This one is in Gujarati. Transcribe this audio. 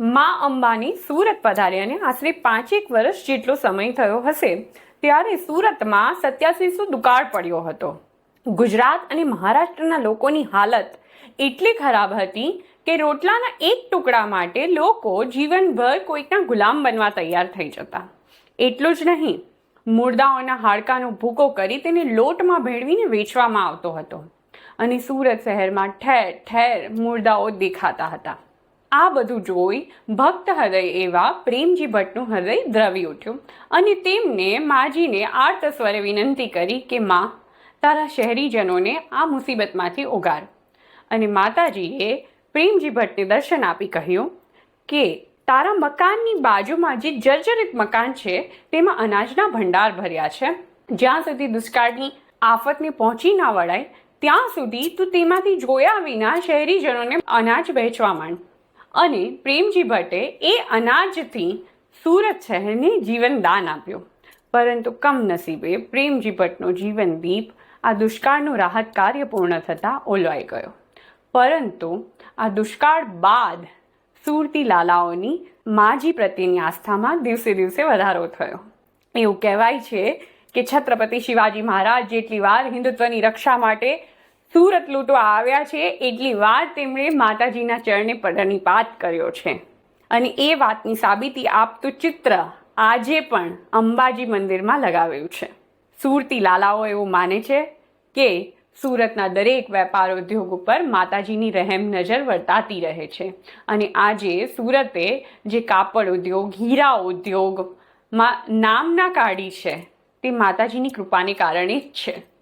મા અંબાની સુરત પધાર્યાને આશરે પાંચેક વર્ષ જેટલો સમય થયો હશે, ત્યારે સુરતમાં સત્યાસીસો દુકાળ પડ્યો હતો. ગુજરાત અને મહારાષ્ટ્રના લોકોની હાલત એટલી ખરાબ હતી કે રોટલાના એક ટુકડા માટે લોકો જીવનભર કોઈકના ગુલામ બનવા તૈયાર થઈ જતા. એટલું જ નહીં મુર્દાઓના હાડકાનો ભૂકો કરી તેને લોટમાં ભેળવીને વેચવામાં આવતો હતો અને સુરત શહેરમાં ઠેર ઠેર મુર્દાઓ દેખાતા હતા. આ બધું જોઈ ભક્ત હૃદય એવા પ્રેમજી ભટ્ટનું હૃદય દ્રવી ઉઠ્યું અને તેમને માજીને આર્ત સ્વરે વિનંતી કરી કે, માં, તારા શહેરીજનોને આ મુસીબતમાંથી ઉગાર. અને માતાજીએ પ્રેમજી ભટ્ટને દર્શન આપી કહ્યું કે, તારા મકાનની બાજુમાં જે જર્જરિત મકાન છે, તેમાં અનાજના ભંડાર ભર્યા છે. જ્યાં સુધી દુષ્કાળની આફતને પહોંચી ના વળાય, ત્યાં સુધી તું તેમાંથી જોયા વિના શહેરીજનોને અનાજ વહેંચવા માંડ. અને પ્રેમજી ભટ્ટે એ અનાજથી સુરત શહેરને જીવનદાન આપ્યું. પરંતુ કમનસીબે પ્રેમજી ભટ્ટનો જીવન દીપ આ દુષ્કાળનું રાહત કાર્ય પૂર્ણ થતાં ઓલવાઈ ગયો. પરંતુ આ દુષ્કાળ બાદ સુરતી લાલાઓની માજી પ્રત્યેની આસ્થામાં દિવસે દિવસે વધારો થયો. એવું કહેવાય છે કે છત્રપતિ શિવાજી મહારાજ જેટલી વાર હિન્દુત્વની રક્ષા માટે સુરત લૂંટવા આવ્યા છે એટલી વાર તેમણે માતાજીના ચરણે પ્રણિપાત કર્યો છે. અને એ વાતની સાબિતી આપતું ચિત્ર આજે પણ અંબાજી મંદિરમાં લગાવ્યું છે. સુરતી લાલાઓ એવું માને છે કે સુરતના દરેક વેપાર ઉદ્યોગ ઉપર માતાજીની રહેમ નજર વર્તાતી રહે છે. અને આજે સુરતે જે કાપડ ઉદ્યોગ, હીરા ઉદ્યોગમાં નામના કાઢી છે તે માતાજીની કૃપાને કારણે જ છે.